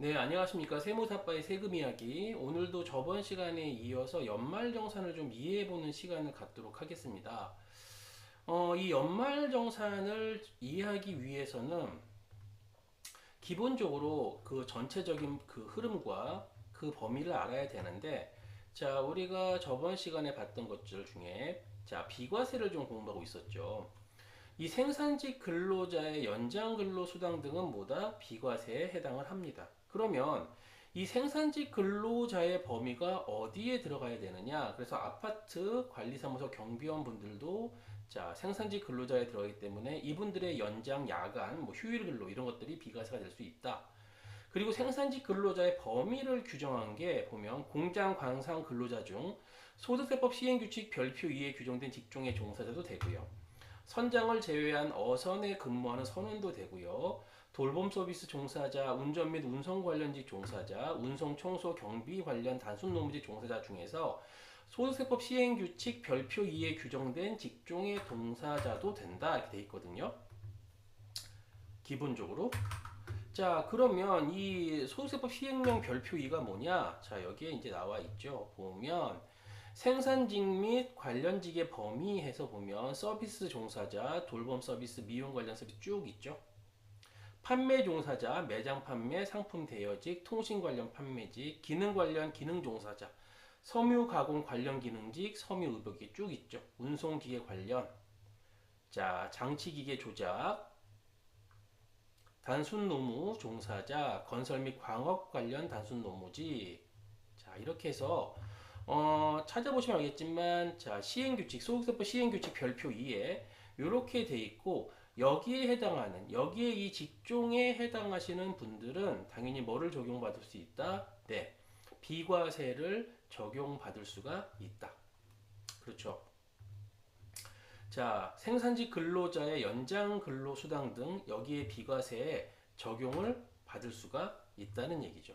네, 안녕하십니까. 세무사빠의 세금 이야기. 오늘도 저번 시간에 이어서 연말정산을 좀 이해해보는 시간을 갖도록 하겠습니다. 어, 이 연말정산을 이해하기 위해서는 기본적으로 그 전체적인 그 흐름과 그 범위를 알아야 되는데, 자, 우리가 저번 시간에 봤던 것들 중에, 자, 비과세를 좀 공부하고 있었죠. 이 생산직 근로자의 연장 근로 수당 등은 뭐다? 비과세에 해당을 합니다. 그러면 이 생산직 근로자의 범위가 어디에 들어가야 되느냐? 그래서 아파트 관리사무소 경비원 분들도 자, 생산직 근로자에 들어가기 때문에 이분들의 연장, 야간, 뭐 휴일 근로 이런 것들이 비과세가 될 수 있다. 그리고 생산직 근로자의 범위를 규정한 게 보면 공장, 광산 근로자 중 소득세법 시행규칙 별표 2에 규정된 직종의 종사자도 되고요. 선장을 제외한 어선에 근무하는 선원도 되고요. 돌봄 서비스 종사자, 운전 및 운송 관련직 종사자, 운송 청소 경비 관련 단순 노무직 종사자 중에서 소득세법 시행 규칙 별표 2에 규정된 직종의 동사자도 된다 이렇게 돼 있거든요. 기본적으로. 자, 그러면 이 소득세법 시행령 별표 2가 뭐냐? 자, 여기에 이제 나와 있죠. 보면 생산직 및 관련직의 범위 해서 보면 서비스 종사자, 돌봄 서비스, 미용 관련 서비스 쭉 있죠. 판매 종사자, 매장 판매, 상품 대여직, 통신 관련 판매직, 기능 관련 기능 종사자, 섬유 가공 관련 기능직, 섬유 의료기 쭉 있죠. 운송 기계 관련, 자 장치 기계 조작, 단순 노무 종사자, 건설 및 광업 관련 단순 노무직, 자 이렇게 해서 어, 찾아보시면 알겠지만 자 시행 규칙 소득세법 시행 규칙 별표 2에 이렇게 돼 있고 여기에 해당하는 여기에 이 직종에 해당하시는 분들은 당연히 뭐를 적용받을 수 있다? 네. 비과세를 적용받을 수가 있다. 그렇죠. 자, 생산직 근로자의 연장 근로 수당 등 여기에 비과세에 적용을 받을 수가 있다는 얘기죠.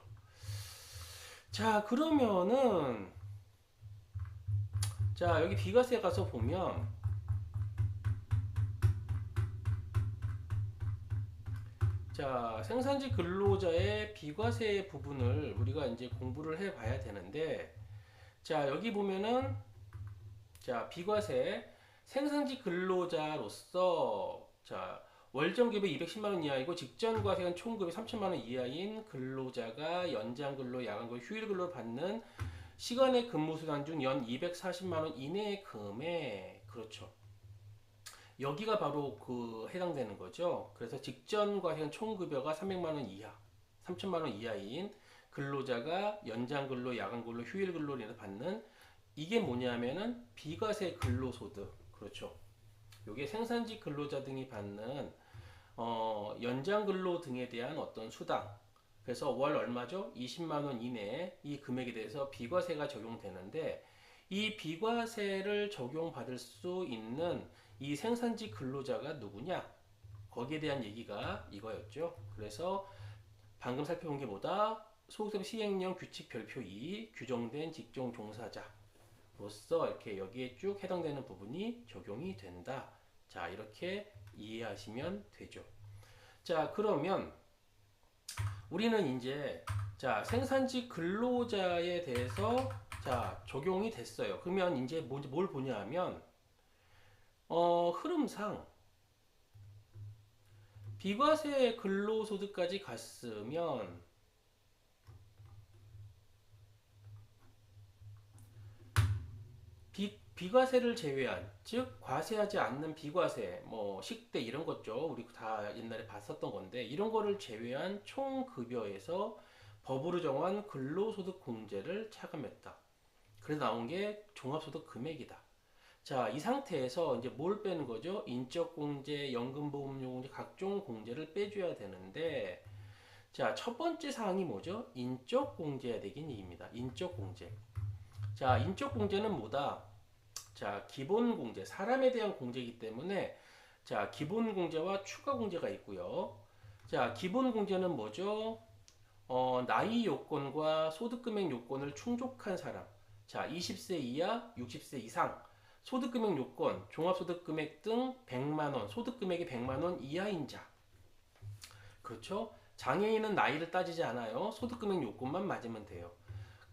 자, 그러면은 자, 여기 비과세 가서 보면 자, 생산직 근로자의 비과세 부분을 우리가 이제 공부를 해 봐야 되는데, 자, 여기 보면은, 자, 비과세, 생산직 근로자로서, 자, 월정급이 210만원 이하이고, 직전 과세는 총급이 3천만원 이하인 근로자가 연장 근로, 야간 근로, 휴일 근로 받는 시간의 근무 수단 중 연 240만원 이내의 금액, 그렇죠. 여기가 바로 그 해당되는 거죠. 그래서 직전 과세는 총급여가 300만 원 이하, 3천만 원 이하인 근로자가 연장 근로, 야간 근로, 휴일 인해서 받는 이게 뭐냐면은 비과세 근로소득. 그렇죠. 요게 생산직 근로자 등이 받는 어, 연장 근로 등에 대한 어떤 수당. 그래서 월 얼마죠? 20만 원 이내에 이 금액에 대해서 비과세가 적용되는데 이 비과세를 적용받을 수 있는 이 생산직 근로자가 누구냐? 거기에 대한 얘기가 이거였죠. 그래서 방금 살펴본 게 뭐다? 소득세 시행령 규칙 별표 2 규정된 직종 종사자로서 이렇게 여기에 쭉 해당되는 부분이 적용이 된다. 자, 이렇게 이해하시면 되죠. 자, 그러면 우리는 이제 자, 생산직 근로자에 대해서 자, 적용이 됐어요. 그러면 이제 뭘 보냐 하면 어, 흐름상 비과세 근로소득까지 갔으면 비, 비과세를 제외한 즉 과세하지 않는 비과세 뭐 식대 이런 것죠 우리 다 옛날에 봤었던 건데 이런 거를 제외한 총 급여에서 법으로 정한 근로소득 공제를 차감했다. 그래서 나온 게 종합소득 금액이다. 자, 이 상태에서 이제 뭘 빼는 거죠? 인적 공제, 연금 보험료 공제, 각종 공제를 빼줘야 되는데, 자, 첫 번째 사항이 뭐죠? 인적 공제해야 되긴 얘기입니다. 인적 공제. 자, 인적 공제는 뭐다? 자, 기본 공제, 사람에 대한 공제이기 때문에, 자, 기본 공제와 추가 공제가 있고요. 자, 기본 공제는 뭐죠? 어, 나이 요건과 소득 금액 요건을 충족한 사람. 자, 20세 이하, 60세 이상. 소득금액 요건, 종합소득금액 등 100만원, 소득금액이 100만원 이하인 자. 그렇죠? 장애인은 나이를 따지지 않아요. 소득금액 요건만 맞으면 돼요.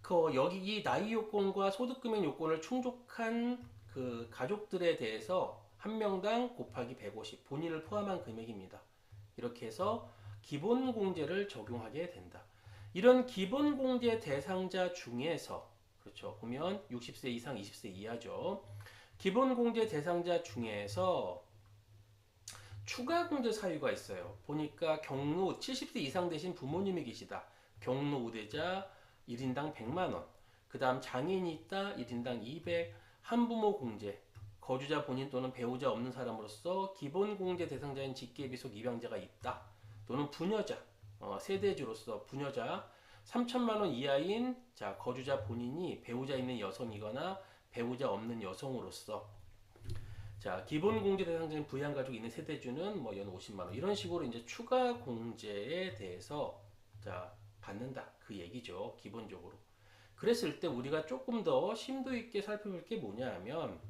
그 여기 이 나이 요건과 소득금액 요건을 충족한 그 가족들에 대해서 한 명당 곱하기 150 본인을 포함한 금액입니다. 이렇게 해서 기본 공제를 적용하게 된다. 이런 기본 공제 대상자 중에서 그렇죠. 보면 60세 이상 20세 이하죠. 기본 공제 대상자 중에서 추가 공제 사유가 있어요. 보니까 경로 70세 이상 되신 부모님이 계시다. 경로 우대자 1인당 100만 원. 그 다음 장애인이 있다. 1인당 200. 한부모 공제. 거주자 본인 또는 배우자 없는 사람으로서 기본 공제 대상자인 직계비속 입양자가 있다. 또는 부녀자, 어, 세대주로서 부녀자 3천만 원 이하인 자 거주자 본인이 배우자 있는 여성이거나 배우자 없는 여성으로서. 자 기본 공제 대상자인 부양 가족 있는 세대주는 뭐 연 50만 원. 이런 식으로 이제 추가 공제에 대해서 자 받는다. 그 얘기죠 기본적으로. 그랬을 때 우리가 조금 더 심도 있게 살펴볼 게 뭐냐 하면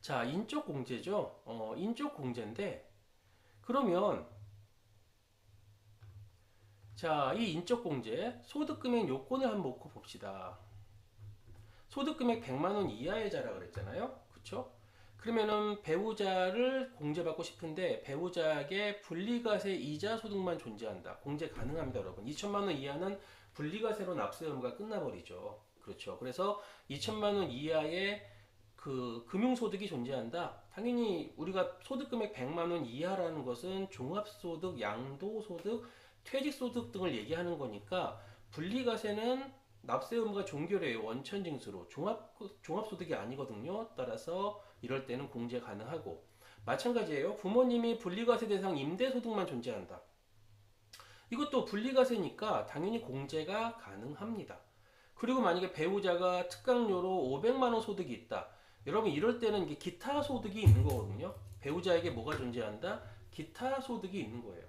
자 인적 공제죠. 어 인적 공제인데 그러면 자, 이 인적 공제 소득 금액 요건을 한번 놓고 봅시다. 소득 금액 100만 원 이하의 자라 그랬잖아요. 그쵸? 그러면은 배우자를 공제받고 싶은데 배우자에게 분리과세 이자 소득만 존재한다. 공제 가능합니다, 여러분. 2천만 원 이하는 분리과세로 납세 의무가 끝나버리죠. 그렇죠. 그래서 2천만 원 이하의 그 금융소득이 존재한다. 당연히 우리가 소득금액 100만 원 이하라는 것은 종합소득, 양도소득, 퇴직소득 등을 얘기하는 거니까 분리과세는 납세 의무가 종결해요. 원천 징수로 종합 종합소득이 아니거든요. 따라서 이럴 때는 공제 가능하고 마찬가지예요. 부모님이 분리과세 대상 임대소득만 존재한다. 이것도 분리과세니까 당연히 공제가 가능합니다. 그리고 만약에 배우자가 특강료로 500만 원 소득이 있다. 여러분 이럴 때는 기타 소득이 있는 거거든요. 배우자에게 뭐가 존재한다? 기타 소득이 있는 거예요.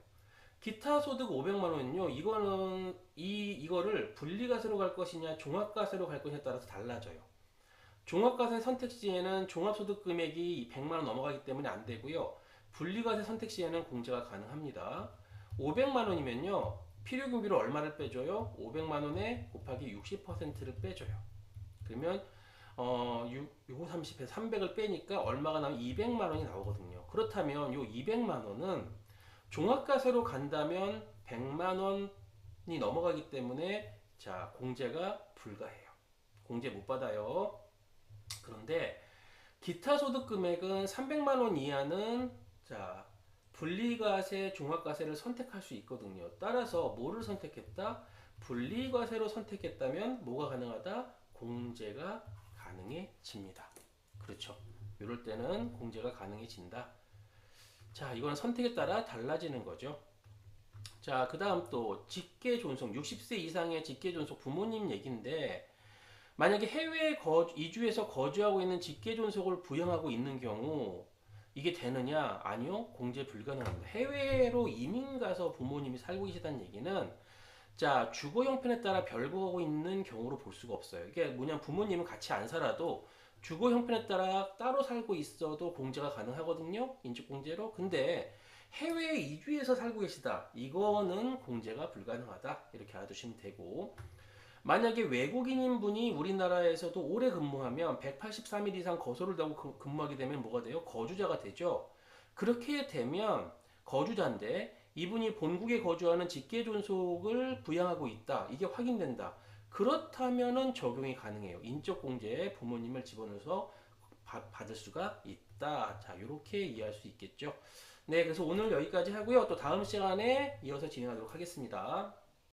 기타 소득 500만 원은요. 이거는 이 이거를 분리과세로 갈 것이냐 종합과세로 갈 것이냐에 따라서 달라져요. 종합과세 선택 시에는 종합소득 금액이 100만 원 넘어가기 때문에 안 되고요. 분리과세 선택 시에는 공제가 가능합니다. 500만 원이면요. 필요경비로 얼마를 빼줘요? 500만 원에 곱하기 60%를 빼줘요. 그러면 어, 6, 6, 30에 300을 빼니까 얼마가 나면 200만 원이 나오거든요. 그렇다면 요 200만 원은 종합과세로 간다면 100만 원이 넘어가기 때문에 자 공제가 불가해요. 공제 못 받아요. 그런데 기타 소득 금액은 300만 원 이하는 자 분리과세, 종합과세를 선택할 수 있거든요. 따라서 뭐를 선택했다? 분리과세로 선택했다면 뭐가 가능하다? 공제가 가능해집니다. 그렇죠. 이럴 때는 공제가 가능해진다. 자, 이건 선택에 따라 달라지는 거죠. 자, 그 다음 또 직계 존속, 60세 이상의 직계 존속 부모님 얘기인데, 만약에 해외에 거, 이주해서 거주하고 있는 직계 존속을 부양하고 있는 경우, 이게 되느냐? 아니요. 공제 불가능합니다. 해외로 이민 가서 부모님이 살고 계시다는 얘기는, 자, 주거 형편에 따라 별거하고 있는 경우로 볼 수가 없어요. 이게 뭐냐, 부모님은 같이 안 살아도 주거 형편에 따라 따로 살고 있어도 공제가 가능하거든요. 인적 공제로. 근데 해외에 이주해서 살고 계시다. 이거는 공제가 불가능하다. 이렇게 알아두시면 되고. 만약에 외국인인 분이 우리나라에서도 오래 근무하면 183일 이상 거소를 하고 근무하게 되면 뭐가 돼요? 거주자가 되죠. 그렇게 되면 거주자인데 이분이 본국에 거주하는 직계 존속을 부양하고 있다. 이게 확인된다. 그렇다면은 적용이 가능해요. 인적 공제에 부모님을 집어넣어서 받을 수가 있다. 자, 이렇게 이해할 수 있겠죠. 네, 그래서 오늘 여기까지 하고요. 또 다음 시간에 이어서 진행하도록 하겠습니다.